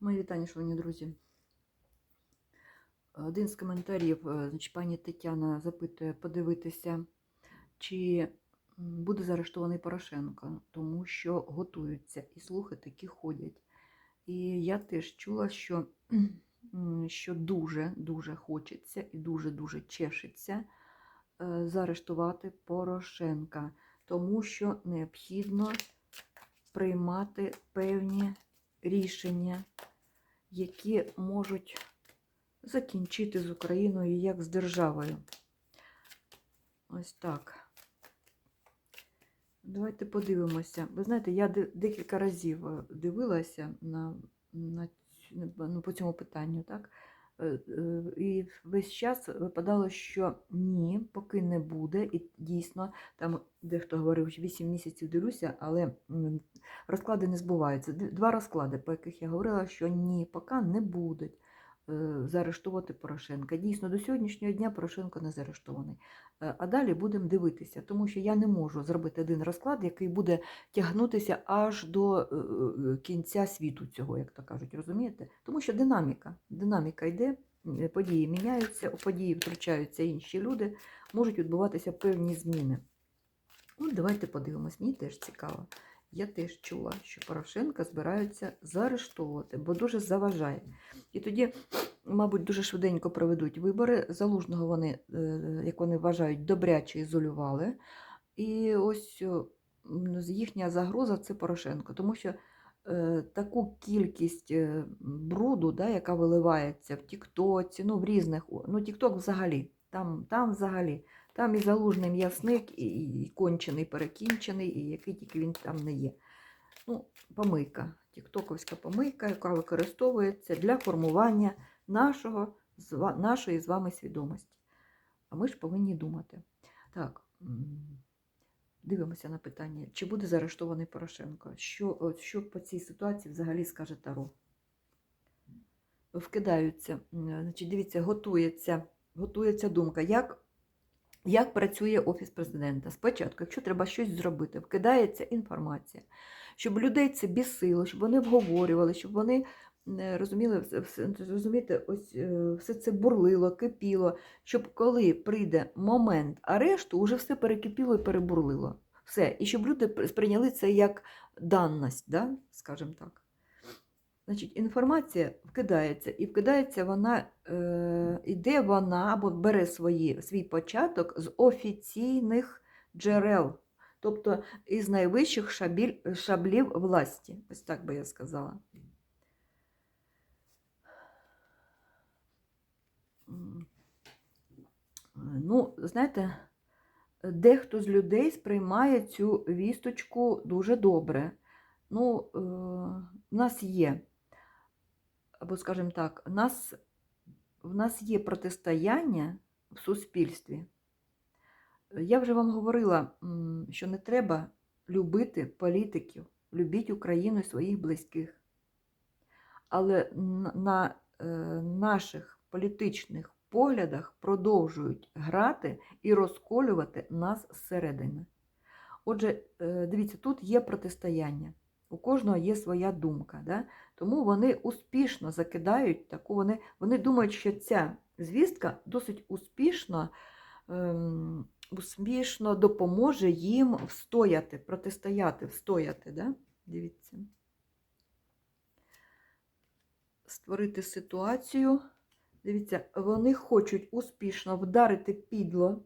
Мої вітання, шановні друзі. Один з коментарів, е, значить, пані Тетяна запитує подивитися, чи буде заарештований Порошенко, тому що готуються і слухи такі ходять. І я теж чула, що, що дуже-дуже хочеться і дуже-дуже чешеться е, заарештувати Порошенка, тому що необхідно приймати певні рішення, які можуть закінчити з Україною як з державою. Ось так. Давайте подивимося. Ви знаєте, я декілька разів е, дивилася на, на, ну, по цьому питанню, так? Е, е, І весь час випадало, що ні, поки не буде. І дійсно, там дехто говорив, що 8 місяців дивлюся, але розклади не збуваються. Два розклади, по яких я говорила, що ні, поки не будуть е, заарештовувати Порошенка. Дійсно, до сьогоднішнього дня Порошенко не заарештований. Е, А далі будемо дивитися, тому що я не можу зробити один розклад, який буде тягнутися аж до е, кінця світу цього, як то кажуть, розумієте? Тому що динаміка, динаміка йде, події міняються, у події втручаються інші люди, можуть відбуватися певні зміни. Ну, давайте подивимось, мені теж цікаво. Я теж чула, що Порошенка збираються заарештовувати, бо дуже заважає. І тоді, мабуть, дуже швиденько проведуть вибори. Залужного вони, е, як вони вважають, добряче ізолювали. І ось їхня загроза це Порошенко, тому що е, таку кількість е, бруду, да, яка виливається в Тіктоці, ну в різних, ну Тікток взагалі, там, там взагалі. Там і залужний м'ясник, і, і кончений, перекінчений, і який тільки він там не є. Ну, помийка, тіктоковська помийка, яка використовується для формування нашого, нашої з вами свідомості. А ми ж повинні думати. Так, дивимося на питання, чи буде заарештований Порошенко? Що, що по цій ситуації взагалі скаже Таро? Вкидаються, значить, дивіться, готується, готується думка. Як як працює Офіс президента? Спочатку, якщо треба щось зробити, вкидається інформація, щоб людей це бісило, щоб вони обговорювали, щоб вони е, розуміли, розумієте, ось е, все це бурлило, кипіло, щоб коли прийде момент арешту, уже все перекипіло і перебурлило. Все. І щоб люди пр- сприйняли це як данність, да? скажімо так. Значить, інформація вкидається, і вкидається вона, е, іде вона або бере свої, свій початок з офіційних джерел, тобто із найвищих шабіль, шаблів власті. Ось так би я сказала. Ну, знаєте, дехто з людей сприймає цю вісточку дуже добре. Ну, е, в нас є або, скажімо так, в нас, в нас є протистояння в суспільстві. Я вже вам говорила, що не треба любити політиків, любіть Україну і своїх близьких. Але на е, наших політичних поглядах продовжують грати і розколювати нас зсередини. Отже, е, дивіться, тут є протистояння. У кожного є своя думка. Да? Тому вони успішно закидають таку, вони, вони думають, що ця звістка досить успішно, ем, успішно допоможе їм встояти, протистояти, встояти. Да? Дивіться. Створити ситуацію. Дивіться, вони хочуть успішно вдарити підло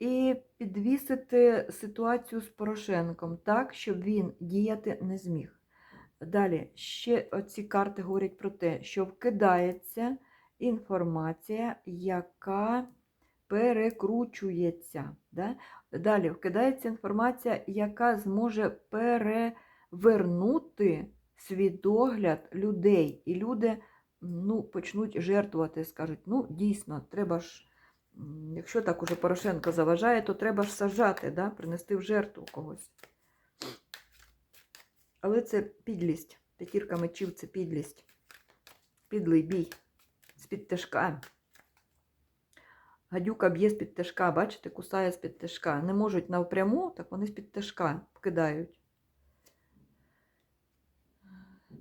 і підвісити ситуацію з Порошенком так, щоб він діяти не зміг. Далі ще ці карти говорять про те, що вкидається інформація, яка перекручується. Да? Далі вкидається інформація, яка зможе перевернути свідогляд людей. І люди ну, почнуть жертвувати, скажуть, ну, дійсно, треба ж, якщо так уже Порошенко заважає, то треба ж сажати, да? принести в жертву когось. Але це підлість. П'ятірка мечів це підлість. Підлий бій. З-під тяжка. Гадюка б'є з-під тяжка, бачите, кусає з-під тяжка. Не можуть навпряму, так вони з-під тяжка вкидають.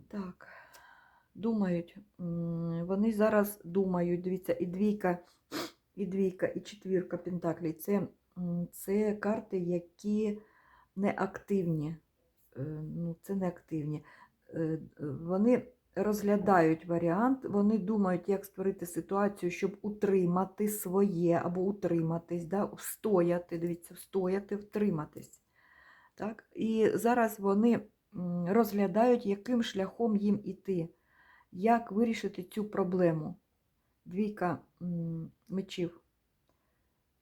Так. думають, вони зараз думають, дивіться, і двійка, і двійка, і четвірка пентаклей. Це, це карти, які не активні. Е, Ну, це не активні. Е, Вони розглядають варіант, вони думають, як створити ситуацію, щоб утримати своє або утриматись, да? встояти, дивіться, встояти, втриматись. Так? І зараз вони розглядають, яким шляхом їм іти, як вирішити цю проблему. Двійка мечів.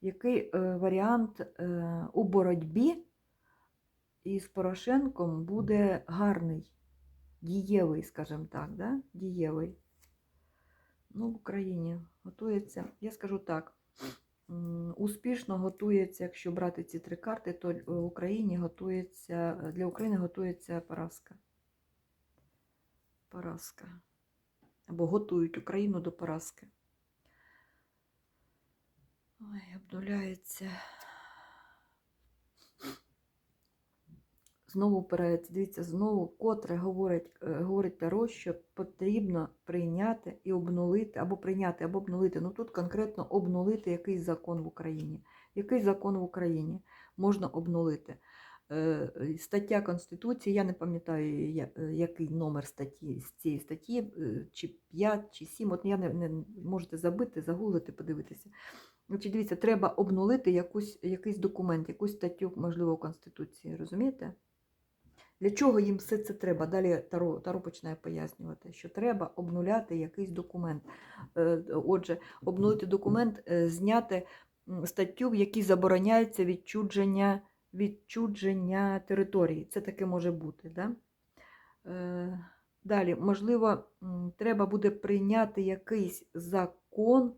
Який е, варіант е, у боротьбі із Порошенком буде гарний, дієвий, скажімо так, да? дієвий. Ну, в Україні готується, я скажу так, успішно готується, якщо брати ці три карти, то е, в Україні готується, для України готується поразка. Поразка. Або готують Україну до поразки. Ой, обнуляється. Знову впирається, дивіться, знову котре говорить, е, говорить Таро, що потрібно прийняти і обнулити, або прийняти, або обнулити. Ну тут конкретно обнулити якийсь закон в Україні. Який закон в Україні можна обнулити? Е, Стаття Конституції, я не пам'ятаю, е, який номер статті з цієї статті, е, чи 5, чи 7, от я не, не можете забити, загуглити, подивитися. Значить, дивіться, треба обнулити якусь, якийсь документ, якусь статтю, можливо, Конституції, розумієте? Для чого їм все це треба? Далі Таро, Таро починає пояснювати, що треба обнуляти якийсь документ. Е, Отже, обнулити документ, е, зняти статтю, в якій забороняється відчудження, відчудження території. Це таке може бути. Да? Е, Далі, можливо, треба буде прийняти якийсь закон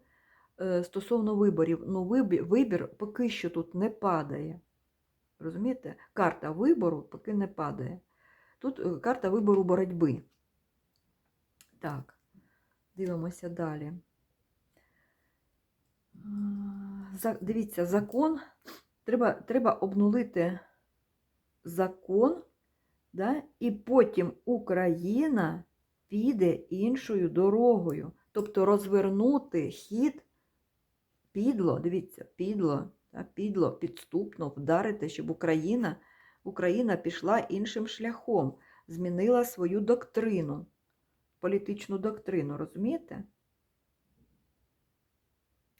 стосовно виборів. Ну, вибір, поки що тут не падає. Розумієте? Карта вибору поки не падає. Тут е, карта вибору боротьби. Так, дивимося далі. За- Дивіться, закон. Треба, треба обнулити закон, да? і потім Україна піде іншою дорогою. Тобто розвернути хід підло, дивіться, підло, та, підло, підступно вдарити, щоб Україна, Україна пішла іншим шляхом, змінила свою доктрину, політичну доктрину, розумієте?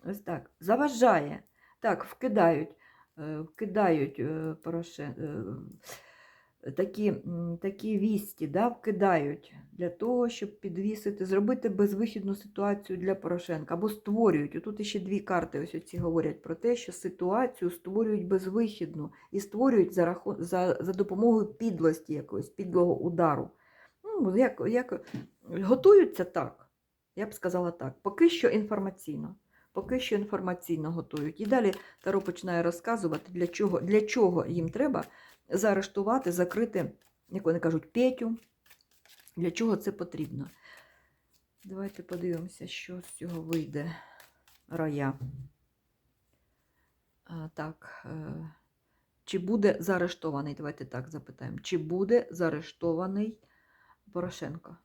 Ось так. Заважає. Так, вкидають, е, вкидають е, Пороше, е, такі, такі вісті, да, вкидають для того, щоб підвісити, зробити безвихідну ситуацію для Порошенка. Або створюють. Отут ще дві карти ось оці говорять про те, що ситуацію створюють безвихідну і створюють за, за, за допомогою підлості якогось, підлого удару. Ну, як, як... Готуються так. Я б сказала так. Поки що інформаційно. Поки що інформаційно готують. І далі Таро починає розказувати, для чого, для чого їм треба заарештувати, закрити, як вони кажуть, Петю. Для чого це потрібно? Давайте подивимося, що з цього вийде рая. А, так. Е, чи буде заарештований? Давайте так запитаємо. Чи буде заарештований Порошенко?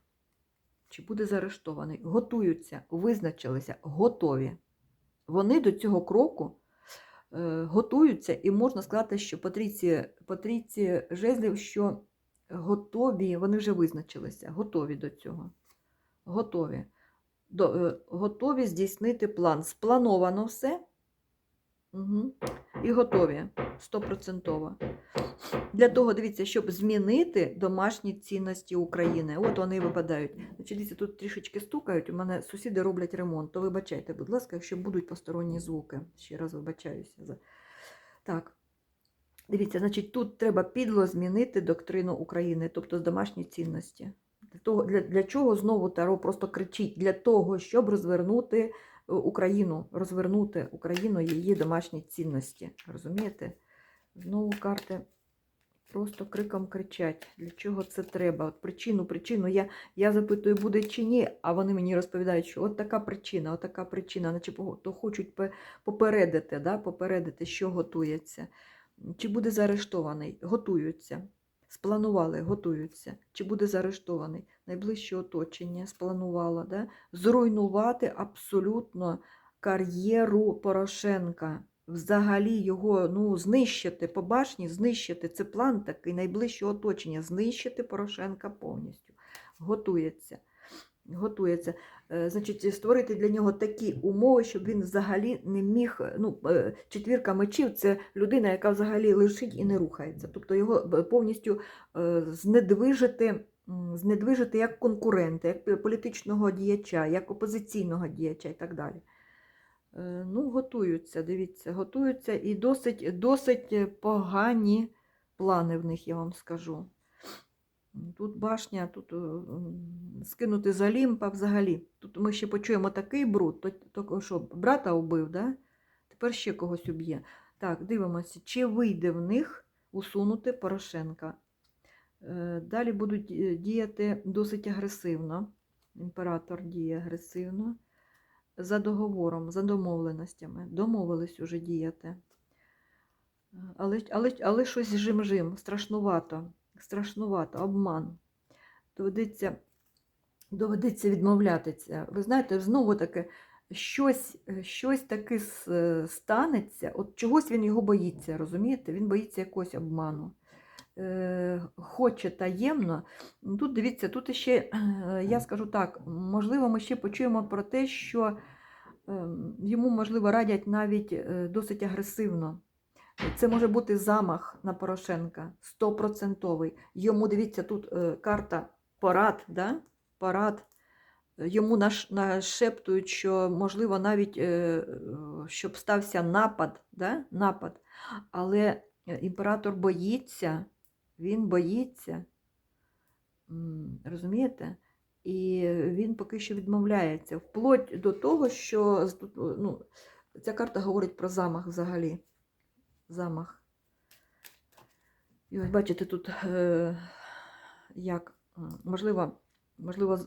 Чи буде заарештований? Готуються, визначилися, готові. Вони до цього кроку готуються, і можна сказати, що по трійці, жезлів, що готові, вони вже визначилися, готові до цього. Готові. До, е, готові здійснити план. Сплановано все. Угу. І готові стопроцентово. Для того, дивіться, щоб змінити домашні цінності України. От вони випадають. Значить, дивіться, тут трішечки стукають. У мене сусіди роблять ремонт. То вибачайте, будь ласка, якщо будуть посторонні звуки. Ще раз вибачаюся. за- Так. Дивіться, значить, тут треба підло змінити доктрину України, тобто домашні цінності. Для, того, для, для чого знову Таро просто кричить? Для того, щоб розвернути Україну, розвернути Україну її домашні цінності. Розумієте? Знову карти просто криком кричать, для чого це треба. От причину, причину. Я, я запитую, буде чи ні, а вони мені розповідають, що от така причина, от така причина, наче то хочуть попередити, да, попередити, що готується. Чи буде заарештований? Готуються. Спланували, готуються, чи буде заарештований, найближче оточення спланувало, да? зруйнувати абсолютно кар'єру Порошенка. Взагалі його ну, знищити по башні, знищити. Це план такий найближче оточення, знищити Порошенка повністю. Готується. Готується. Е, Значить, створити для нього такі умови, щоб він взагалі не міг. Ну, е, четвірка мечів це людина, яка взагалі лежить і не рухається. Тобто його повністю е, знедвижити, знедвижити як конкурента, як політичного діяча, як опозиційного діяча і так далі. Е, Ну, готуються, дивіться, готуються і досить, досить погані плани в них, я вам скажу. Тут башня, тут е, скинути з Олімпа взагалі. Тут ми ще почуємо такий бруд, то, що брата убив, да? тепер ще когось уб'є. Так, дивимося, чи вийде в них усунути Порошенка. Е, Далі будуть е, діяти досить агресивно. Імператор діє агресивно. За договором, за домовленостями. Домовились уже діяти. Але, але, але щось жим-жим, страшнувато. Страшнувато, обман. Доведеться, доведеться відмовлятися. Ви знаєте, знову таки, щось, щось таке е, станеться, от чогось він його боїться, розумієте? Він боїться якогось обману. Е, Хоче таємно. Ну, Тут дивіться, тут ще, е, я скажу так, можливо, ми ще почуємо про те, що ем, йому, можливо, радять навіть е, досить агресивно. Це може бути замах на Порошенка, стопроцентовий. Йому, дивіться, тут е, карта парад, да? Парад. Йому наш, нашептують, що, можливо, навіть, е, е, щоб стався напад, да? напад. Але е, імператор боїться, він боїться, розумієте? І він поки що відмовляється. Вплоть до того, що ну, ця карта говорить про замах взагалі замах. І ось бачите, тут е, як, е, можливо, можливо,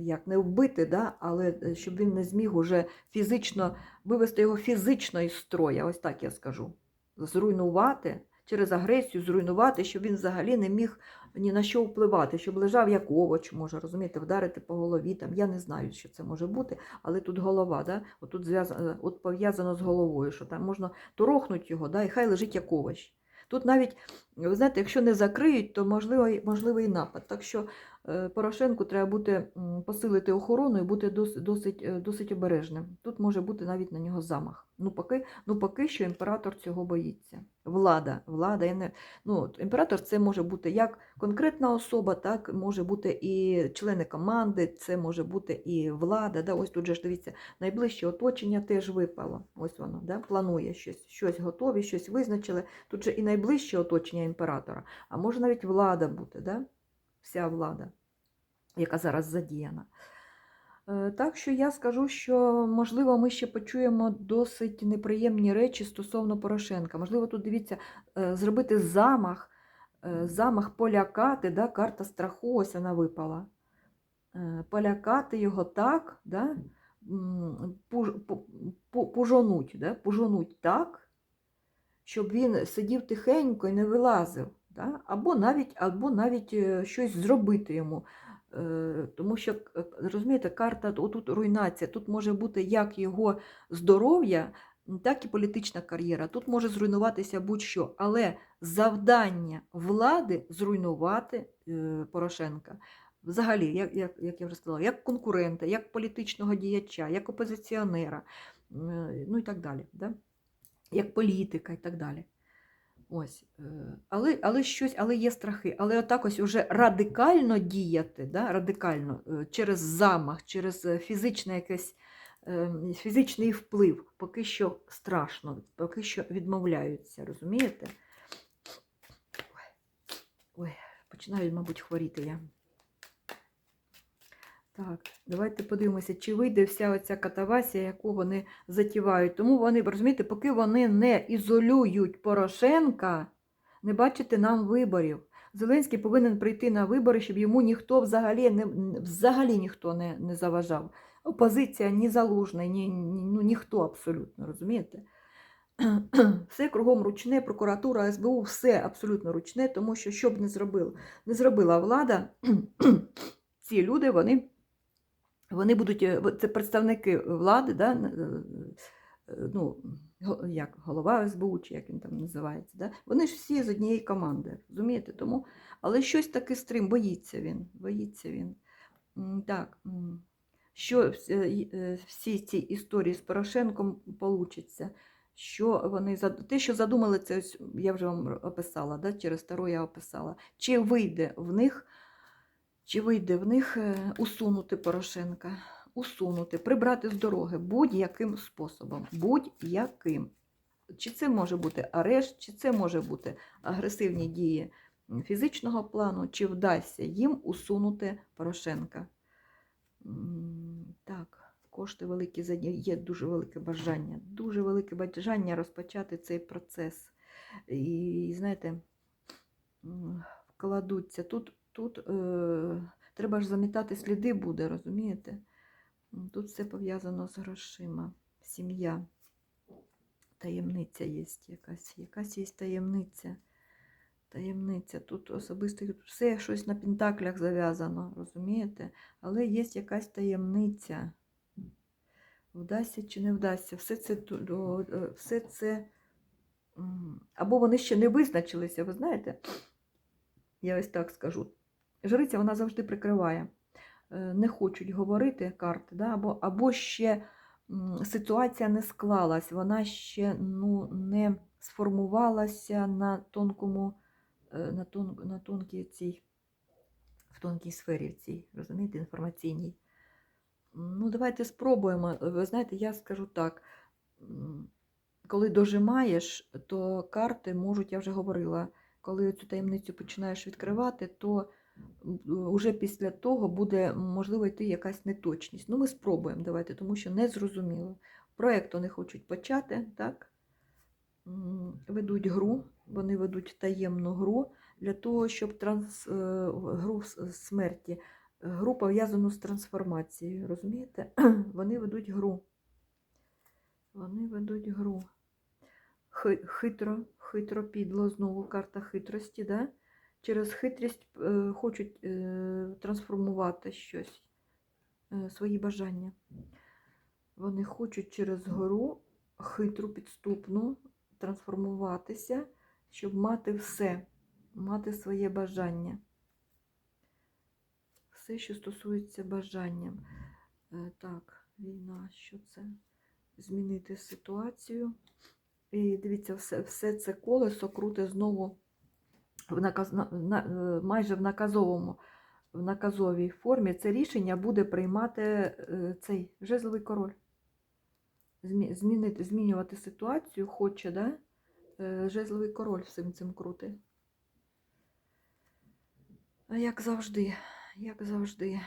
як не вбити, да? але е, щоб він не зміг уже фізично вивести його фізично із строя, ось так я скажу. Зруйнувати, через агресію зруйнувати, щоб він взагалі не міг ні на що впливати, щоб лежав як овоч, може, розумієте, вдарити по голові. Там. Я не знаю, що це може бути, але тут голова, да? от тут зв'язано, от пов'язано з головою, що там можна торохнуть його, да, і хай лежить як овоч. Тут навіть, ви знаєте, якщо не закриють, то можливо, можливий напад. Так що е, Порошенку треба бути посилити охорону і бути досить, досить, е, досить обережним. Тут може бути навіть на нього замах. Ну, поки, ну, поки що імператор цього боїться. Влада, влада, я не, ну, імператор це може бути як конкретна особа, так може бути і члени команди, це може бути і влада. Да? Ось тут же ж дивіться, найближче оточення теж випало. Ось воно да? планує щось, щось готові, щось визначили. Тут же і найближче оточення імператора, а може навіть влада бути, да? вся влада, яка зараз задіяна. Е, Так що я скажу, що можливо ми ще почуємо досить неприємні речі стосовно Порошенка. Можливо, тут дивіться, е, зробити замах, е, замах полякати, да? карта страху, ось вона випала. Полякати його так, да? пужонуть, да? пужонуть так, щоб він сидів тихенько і не вилазив. Да? Або навіть, або навіть е, щось зробити йому. Е, Тому що, е, розумієте, карта отут руйнація. Тут може бути як його здоров'я, так і політична кар'єра. Тут може зруйнуватися будь-що. Але завдання влади зруйнувати Порошенка. Взагалі, як, як, як я вже сказала, як конкурента, як політичного діяча, як опозиціонера, ну і так далі. Да? Як політика і так далі. Ось. е, Але, але щось, але є страхи. Але отак ось уже радикально діяти, да? радикально, е, через замах, через е, фізичне якесь, фізичний вплив, поки що страшно, поки що відмовляються, розумієте? Ой починаю, мабуть, хворіти я. Так, давайте подивимося, чи вийде вся оця катавасія, яку вони затівають. Тому вони, розумієте, поки вони не ізолюють Порошенка, не бачите нам виборів. Зеленський повинен прийти на вибори, щоб йому ніхто взагалі не, взагалі ніхто не, не заважав. Опозиція ні залужна, ні, ну, ніхто абсолютно, розумієте? все кругом ручне, прокуратура, СБУ, все абсолютно ручне, тому що що б не зробила, не зробила влада, ці люди, вони, вони будуть, е, це представники влади, да, е, е, ну, як голова СБУ, чи як він там називається, да? вони ж всі з однієї команди, розумієте? Тому, але щось таке стрим, боїться він, боїться він. Так, що всі ці історії з Порошенком получаться, що вони те, що задумали, це ось я вже вам описала, да? через Таро я описала. Чи вийде в них, чи вийде в них е, усунути Порошенка, усунути, прибрати з дороги будь-яким способом, будь-яким. Чи це може бути арешт, чи це може бути агресивні дії фізичного плану, чи вдасться їм усунути Порошенка. Так, кошти великі є дуже велике бажання, дуже велике бажання розпочати цей процес. І знаєте, вкладуться. Тут, тут е, треба ж замітати сліди буде, розумієте? Тут все пов'язано з грошима, сім'я. Таємниця є якась, якась є таємниця. Таємниця. Тут особисто все щось на пентаклях зав'язано, розумієте? Але є якась таємниця. Вдасться чи не вдасться. Все це, е, все це або вони ще не визначилися, ви знаєте? Я ось так скажу. Жриця вона завжди прикриває. Е, Не хочуть говорити карти, да? або, або ще ситуація не склалась, вона ще ну, не сформувалася на тонкому, е, на, тон, на тонкій цій, в тонкій сфері цій, розумієте, інформаційній. Ну, давайте спробуємо. Ви знаєте, я скажу так. Коли дожимаєш, то карти можуть, я вже говорила, коли цю таємницю починаєш відкривати, то вже після того буде можливо йти якась неточність. Ну, ми спробуємо, давайте, тому що не зрозуміло. Проєкт вони хочуть почати, так? Ведуть гру, вони ведуть таємну гру для того, щоб транс, е, гру смерті, гру пов'язану з трансформацією. Розумієте? Вони ведуть гру. Вони ведуть гру. Хитро, хитро підло, знову карта хитрості, да? Через хитрість е, хочуть е, трансформувати щось, е, свої бажання. Вони хочуть через гору хитру, підступну трансформуватися, щоб мати все, мати своє бажання. Все, що стосується бажанням. Е, Так, війна, що це? Змінити ситуацію. І дивіться, все, все це колесо круте знову наказ, на, на, е, майже в наказовому, в наказовій формі. Це рішення буде приймати е, цей жезловий король. Змі, змінити, змінювати ситуацію хоче, да? Е, Жезловий король всім цим крути. Як завжди, як завжди,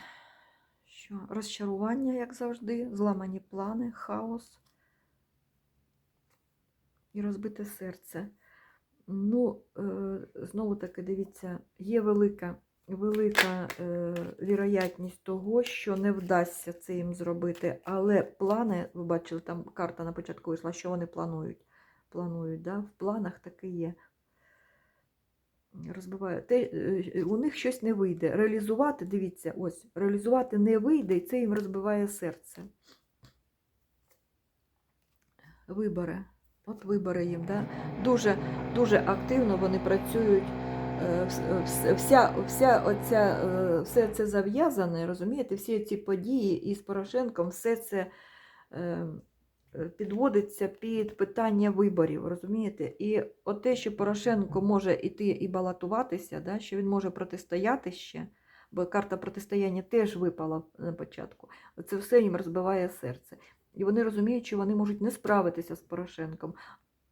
що розчарування, як завжди, зламані плани, хаос і розбите серце. Ну, е, знову таки, дивіться, є велика, велика е, віроятність того, що не вдасться це їм зробити. Але плани, ви бачили, там карта на початку вийшла, що вони планують. Планують, да? в планах таке є. Розбиваю. Те, е, у них щось не вийде. Реалізувати, дивіться, ось, реалізувати не вийде, і це їм розбиває серце. Вибори. От вибори їм, да? дуже, дуже активно вони працюють. Е, вс- Вся, вся оця, е, все це зав'язане, розумієте, всі ці події із Порошенком, все це е, е, підводиться під питання виборів, розумієте? І от те, що Порошенко може іти і балотуватися, да, що він може протистояти ще, бо карта протистояння теж випала на початку, це все їм розбиває серце. І вони розуміють, що вони можуть не справитися з Порошенком.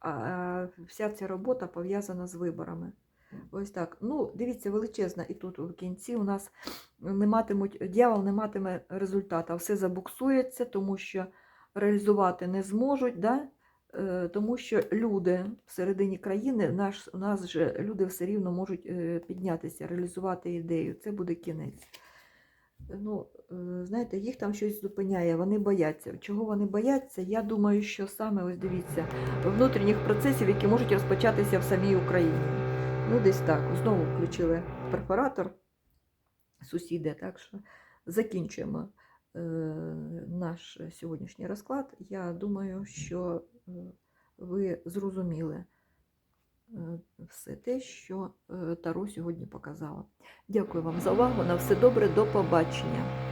А вся ця робота пов'язана з виборами. Ось так. Ну, дивіться, величезна, і тут в кінці у нас не матимуть, дьявол не матиме результату, все забуксується, тому що реалізувати не зможуть, да? Е, тому що люди всередині країни, наш, у нас же люди все рівно можуть е, піднятися, реалізувати ідею. Це буде кінець. Ну, е, знаєте, їх там щось зупиняє, вони бояться. Чого вони бояться? Я думаю, що саме ось дивіться, внутрішніх процесів, які можуть розпочатися в самій Україні. Ну, десь так. Знову включили перфоратор, сусіди, так що закінчуємо е, наш сьогоднішній розклад. Я думаю, що е, ви зрозуміли все те, що е, Таро сьогодні показала. Дякую вам за увагу. На все добре, до побачення.